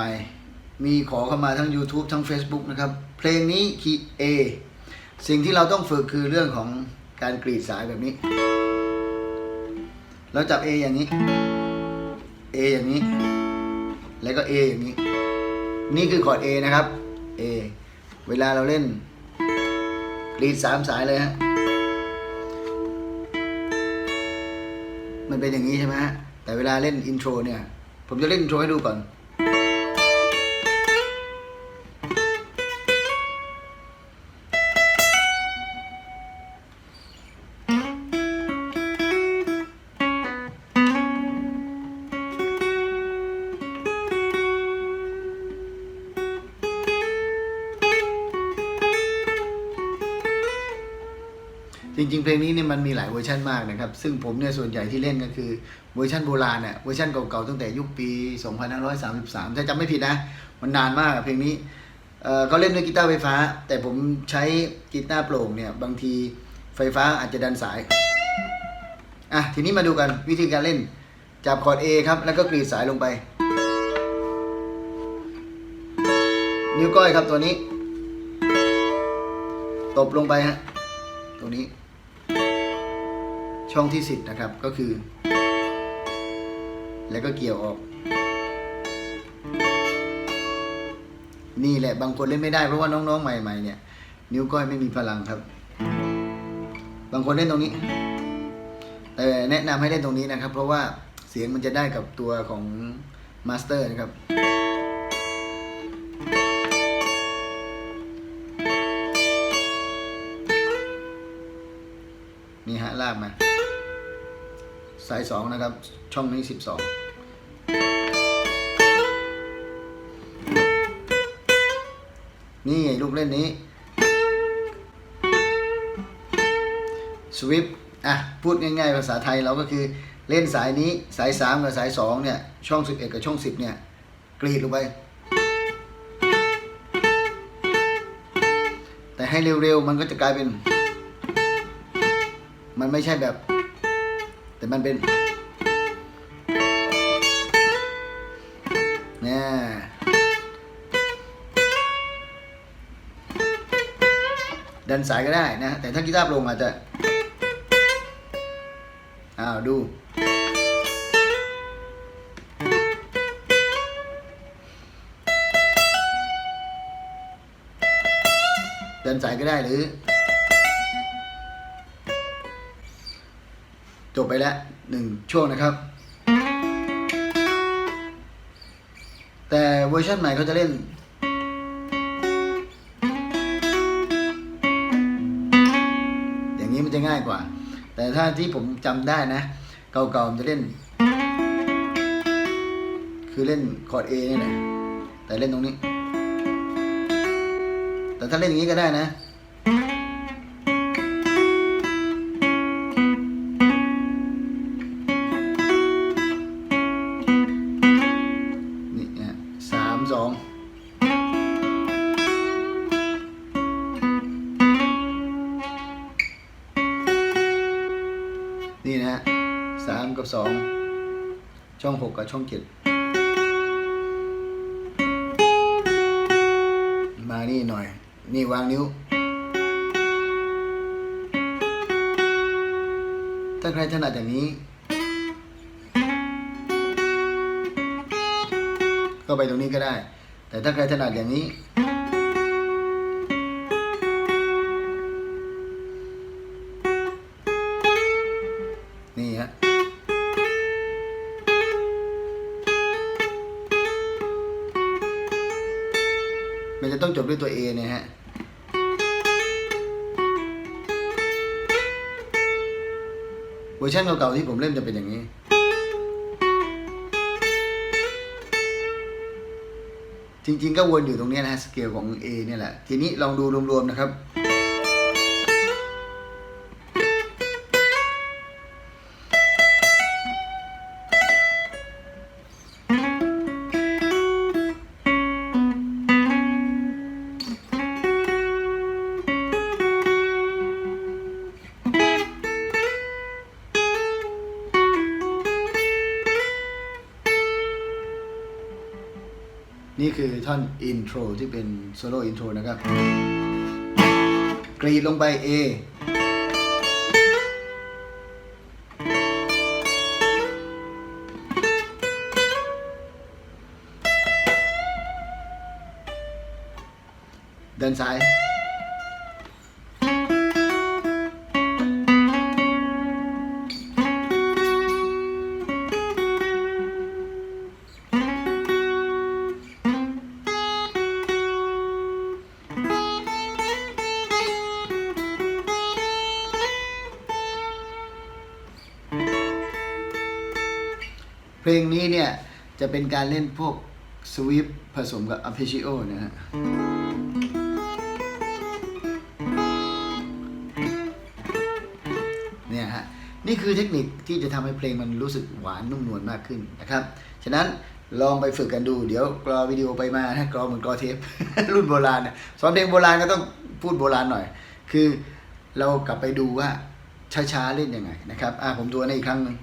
ไปมีขอเข้ามาทั้ง YouTube ทั้ง Facebook นะครับ เพลงนี้คีย์ A สิ่งที่เราต้องฝึกคือเรื่องของการกรีดสายแบบนี้ เราจับ A อย่างนี้ A อย่างนี้ แล้วก็ A อย่างนี้ นี่คือคอร์ด A นะครับ A เวลาเราเล่น กรีดสามสายเลยฮะ มันเป็นอย่างนี้ใช่ไหมฮะ แต่เวลาเล่นอินโทรเนี่ย ผมจะเล่นอินโทรให้ดูก่อน จริงๆ เพลงนี้เนี่ยมันมีหลายเวอร์ชันมากนะครับ ซึ่งผมเนี่ยส่วนใหญ่ที่เล่นก็คือเวอร์ชันโบราณเนี่ยเวอร์ชันเก่าๆตั้งแต่ยุคปี 2533 ถ้าจำไม่ผิดนะ มันนานมากเพลงนี้เอ่อเขาเล่นด้วยกีตาร์ไฟฟ้า แต่ผมใช้กีตาร์โปร่งเนี่ยบางทีไฟฟ้าอาจจะดันสายอะทีนี้มาดูกันวิธีการเล่นจับคอร์ด A ครับ แล้วก็กรีดสายลงไป นิ้วก้อยครับตัวนี้ ตบลงไปฮะตัวนี้ ช่องที่สิบนะครับก็คือ แล้วก็เกี่ยวออก นี่แหละบางคนเล่นไม่ได้เพราะว่าน้องๆใหม่ๆเนี่ย นิ้วก้อยไม่มีพลังครับ บางคนเล่นตรงนี้ แต่แนะนำให้เล่นตรงนี้นะครับ เพราะว่าเสียงมันจะได้กับตัวของมาสเตอร์นะครับนี่ฮะลากมา สายสองนะครับ ช่องนี้สิบสองนี่ลูกเล่นนี้สวิปอะ พูดง่ายๆ ภาษาไทยเราก็คือเล่นสายนี้สายสามกับสายสองเนี่ย ช่องสิบเอ็ดกับช่องสิบเนี่ย กรีดลงไป แต่ให้เร็วๆ มันก็จะกลายเป็น มันไม่ใช่แบบ แต่มันเป็นเนี่ยดันสายก็ได้นะ แต่ถ้ากีตาร์ลงอาจจะ อ้าว ดูดันสายก็ได้หรือ จบไปแล้วหนึ่งช่วงนะครับ แต่เวอร์ชันใหม่เขาจะเล่น อย่างนี้มันจะง่ายกว่า แต่ถ้าที่ผมจำได้นะ เก่าๆจะเล่น คือเล่นคอร์ด A นี่แหละแต่เล่นตรงนี้ แต่ถ้าเล่นอย่างนี้ก็ได้นะ กับสองช่องหกกับช่องเจ็ดมานี่หน่อย นี่วางนิ้ว ถ้าใครถนัดอย่างนี้ ก็ไปตรงนี้ก็ได้ แต่ถ้าใครถนัดอย่างนี้ มันจะต้องจบด้วยตัว A เนี่ยฮะเวอร์ชันเก่าๆที่ผมเล่นจะเป็นอย่างนี้ จริงๆก็วนอยู่ตรงนี้นะสเกลของ A เนี่ยแหละ ทีนี้ลองดูรวมๆนะครับ นี่คือท่อนอินโทรที่เป็นโซโล่อินโทรนะครับ กรีดลงไป A เดินซ้าย เพลงนี้เนี่ย จะเป็นการเล่นพวกสวีปผสมกับอัพเพชิโอนะฮะเนี่ยฮะ นี่คือเทคนิคที่จะทำให้เพลงมันรู้สึกหวานนุ่มนวลมากขึ้นนะครับ ฉะนั้นลองไปฝึกกันดู เดี๋ยวกรอวิดีโอไปมาถ้ากรอเหมือนกรอเทป รุ่นโบราณสอนเพลงโบราณก็ต้องพูดโบราณหน่อย คือเรากลับไปดูว่าช้าๆเล่นยังไงนะครับ อะผมตัวนี้อีกครั้งหนึ่ง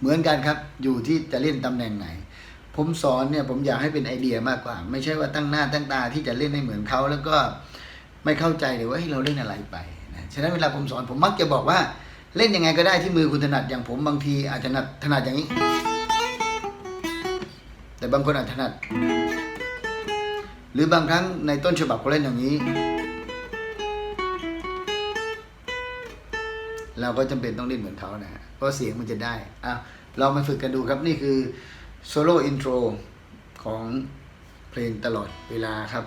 เหมือนกันครับอยู่ที่จะเล่นตำแหน่งไหน ผมสอนเนี่ยผมอยากให้เป็นไอเดียมากกว่า ไม่ใช่ว่าตั้งหน้าตั้งตาที่จะเล่นให้เหมือนเขาแล้วก็ไม่เข้าใจเลยว่าเฮ้เราเล่นอะไรไปนะฉะนั้นเวลาผมสอนผมมักจะบอกว่าเล่นยังไงก็ได้ที่มือคุณถนัดอย่างผมบางทีอาจจะถนัดถนัดอย่างนี้ แต่บางคนอาจถนัด หรือบางครั้งในต้นฉบับเขาเล่นอย่างนี้ เราก็จำเป็นต้องเล่นเหมือนเขานะฮะเพราะเสียงมันจะได้อะลองมาฝึกกันดูครับนี่คือโซโล่อินโทรของเพลงตลอดเวลาครับ